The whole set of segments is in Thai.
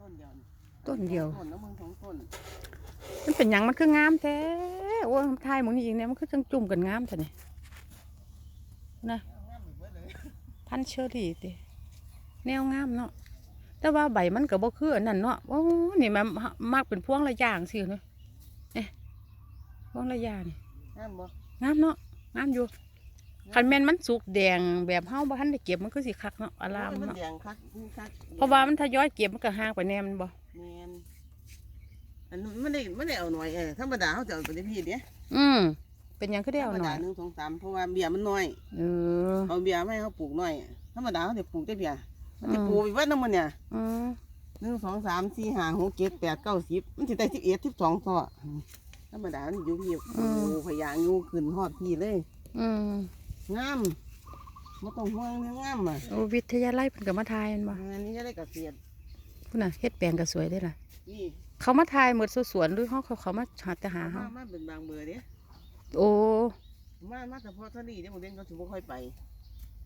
ต้นเดียวนี่ต้นเดียวต้นแล้วมึงสองต้นมันเป็นหยังมันคืองามแท้โอ้ยทายหมึงนี่เองเนี่ยมันคือจังจุ่มกันงามแท้นี่นะงามอีกเบิดเลยพันธุ์เชอรี่ติแนวงามเนาะแต่ว่าใบมันก็บ่คืออันนั้นเนาะโอ้นี่มันมากเป็นพวงละอย่างสิเนาะเอ๊ะพวงละอย่างนี่งามบ่งามเนาะงามอยู่ คันแม่นมันสุกแดงแบบเฮาบ่ทันได้เก็บมันคือสิคักเนาะอารามมันเนาะแดงคักคักเพราะว่ามันทยอยเก็บมันก็ห่างไปแน่มันบ่แมนอันนู้นไม่ได้ไม่ได้เอาหน่อยเออธรรมดาเขาจะเอาตัวพี่เด้อืมเป็นหยังคือได้ธรเอารมหน่ดาอยหนึ่งสองสามเพราะว่าเบียร์มันน้อยเออเอาเบียร์ไม่ให้เขาปลูกน้อยธรรมดาเขาจะปลูกได้เบียร์มันจะอืมปลูกไปวัดน้ำมันเนี่ยอืมหนึ่งสองสามสี่ห้าหกเจ็ดแปดเก้าสิบมันจะได้สิบเอ็ดสิบสองต่อธรรมดามันอยู่พี่โอ้พยางอยู่ขึ้นฮอดพี่เลย อืม งามไม่ต้องห่วงเรื่องงามอะโอ้วิทยาลัยเพิ่นก็มาทายแมันบ่งานนี้จะได้เกษตรพุ่นน่ะเฮ็ดแปลงก็สวยเด้ล่ะ นี่เขามาทายหมดสวนๆหรือเขาเขาเขามาหาแต่หามาเฮามาเป็นบางเบอร์เด้โอ้ มามาแต่พอเท่านี้เดี๋ยวผมเด่นก็ถือว่าค่อยไป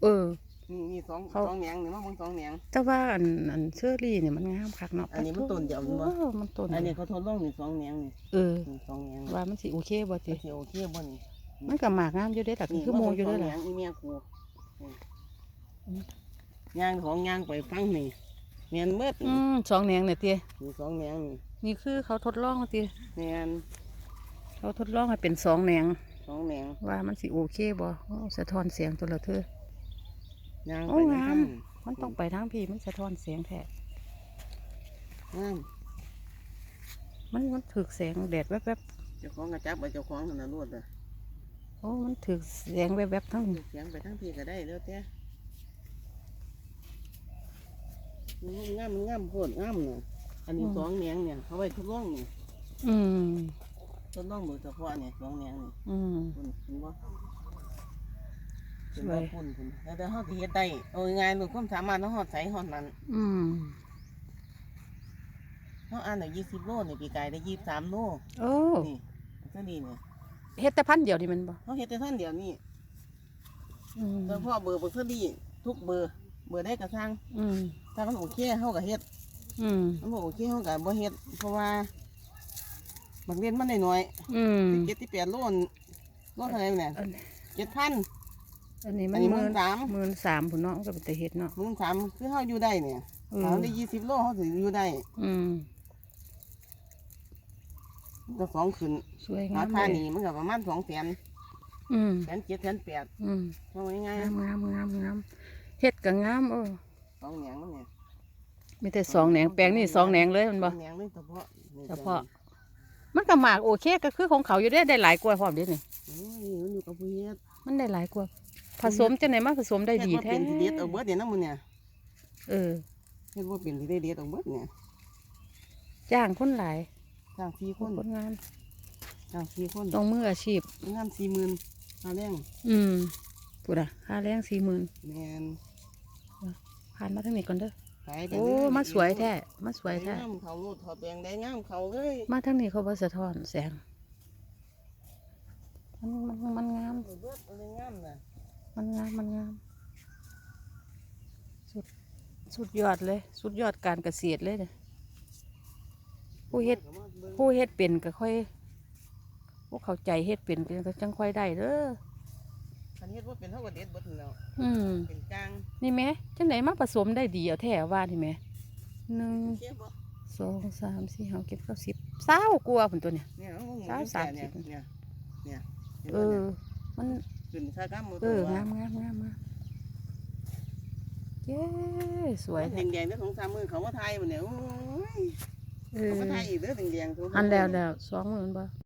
เออ นี่นี่สองเขา สองแหนงเนี่ยมาเบางสองแหนง แต่ว่าอันอันเชอรี่เนี่ยมันงามคักเนาะอันนี้มันต้นเดียวมันบ่ โอ้มันต้นอันเดีนี้ยวเขาทดลองนี่สองแหนงนี่เออ นี่สองแหนงว่ามันสิโอเคบ่ติโอเคโอเคบ่นี่ มันก็หมากงามอยู่เด้ล่ะคือโมอยู่เด้สงแหนล่ะงนี่เมียกูอืมย่างของย่างไปฟังนี่เมียนเมื่ออืมสองแหนงเนี่ยตินี่สองแหนงนี่นี่คือเขาทดลองติเมียนเขาทดลองให้เป็นสองแหนงสองแหนงว่ามันสิโอเคบ่โอ้สะท้อนเสียงตัวละเธอย่างโอ้ไปงามน้ำมันต้องไปทางพี่มันสะท้อนเสียงแท้งามมันมันถึกแสงแดดแวบเจ้าของกระจับไปเจ้าของนั่นน่ะรวดเลยๆ โอ้ มันถึกแสงแวบๆทั้งเสียงไปทั้งพี่ก็ได้แล้วแต่มันงามมันงามโคตรงามเนี่ยอันนี้สองแหนงเนี่ยเขาไว้ทดลองนี่อืมทดลองมือเฉพาะเนี่ยสองแหนงนี่อืมคุณคุณว่าสเป็นวยว่าคุณคุณแล้วแต่เขาสิเฮ็ดได้เอาง่ายๆลูกความสามารถเขาหอดใส่หอดนั้น อืมเขาอ่านได้ยี่สิบโลนี่ปีกายได้ยี่สิบสามโลโอ้นี่ก็ดีเนี่ย เฮ็ดแต่พันธุ์เดียวนี่แมันบ่เขาเฮ็ดแต่ท่านเดียวนี่อืมเฉพาะเบอร์เบอร์เสดีทุกเบอร์ เบอร์ได้กระซังอืมถ้ามันโอเคเขาก็เฮ็ดอืมมันบ่โอเคเขาก็บ่เฮ็ดเพราะว่าบางเรียนมันได้น้อยอืมเจ็ดที่แปดโลนโลเท่าไหร่เนี่ยอันเจ็ดพัน อันนี้อัมันนนี้หหมื่มื่นนสาม หมื่นสามพุ่นเนาะมันก็เป็นแต่เฮ็ดเนาะหมื่นสามคือเขาอยู่ได้เนี่ยเออเขาได้ยี่สิบโลเขาถึงอยู่ได้ อืม ก็สองขึ้นสวยงารามคาเลยนี่มันก็ประมาณสองแสนอืมแสนเจ็ดแสนแปดอืมเอาง่ายงามงามงามงามเฮ็ดก็งามเออๆสองแหนงมันเนี่ยมีแต่สองแหนงแปลงนี่สองแหนงเลยมันบ่สองแหนงเลยเฉพาะนี่เฉพาะ มันก็หมากโอเคก็คือของเขาอยู่ได้ได้หลายกว่าพร้อมเด้นี่โอ้ยมันอยู่กับผู้เฮ็ดมันได้หลายกว่าผสมจังไหนมาผสมได้ดีเฮ็แท้บ่เป็นที่เด็ดเอาเบิดเนี่ยนะมึงเนี่ยเออเฮ็ดว่าเป็นที่ได้เด็ดเอาเบิดเนี่ย จ้างคนหลาย จ้างสี่คนคนงานจ้างสี่คนต้องมืออาชีพงานสี่หมื่นค่าแรงอืมพูดอะค่าแรงสี่หมื่นแมนผ่านมาทั้งนี้ก่อนเด้อขายไปโอ้เรื่ยๆมาสวยแท้มาสวยไปแท้งามเขาโลดถอดแปลงได้งามเขาเลยมาทั้งนี้เขาบ่สะท้อนแสงมันมันมันงามเอาเบิดเอาเลยงามน่ะมันงาม มันงาม สุด สุดยอดเลย สุดยอดการเกษตรเลยเนี่ย ผู้เฮ็ดอามาบิ่งผู้เฮ็ดเป็นก็ค่อยผู้เข้าใจเฮ็ดเป็นก็จังค่อยได้เด้อคันเฮ็ดว่าเป็นเท่ากับเด็ดเบิดนั่นแหล้วอืมเป็นกลางนี่แหม่จังไหนมาผสมได้ดีเอาแท้ว่านี่แหม่หนึ่งเชี่ยบ่สองสามสี่ห้าเก็บเก้าสิบเศร้ากลัวผนตัวเนี่ยเนี่ยเอาหมูสามอยู่สามแก่เนี่ยสิบเนี่ยเนี่ยห็นเอบ่อนี่ยมันขึ้นค่ากล้ามมือเออตัวงามงามงามงามเย้สวยมันแดงๆเด้อสองสามมือเขามาไทยมันเนี่ย โอ้ยเอเขาอมาไทยอีกเด้อแดงๆสงสามอันแล้วมืแล้วสองหมื่นบ่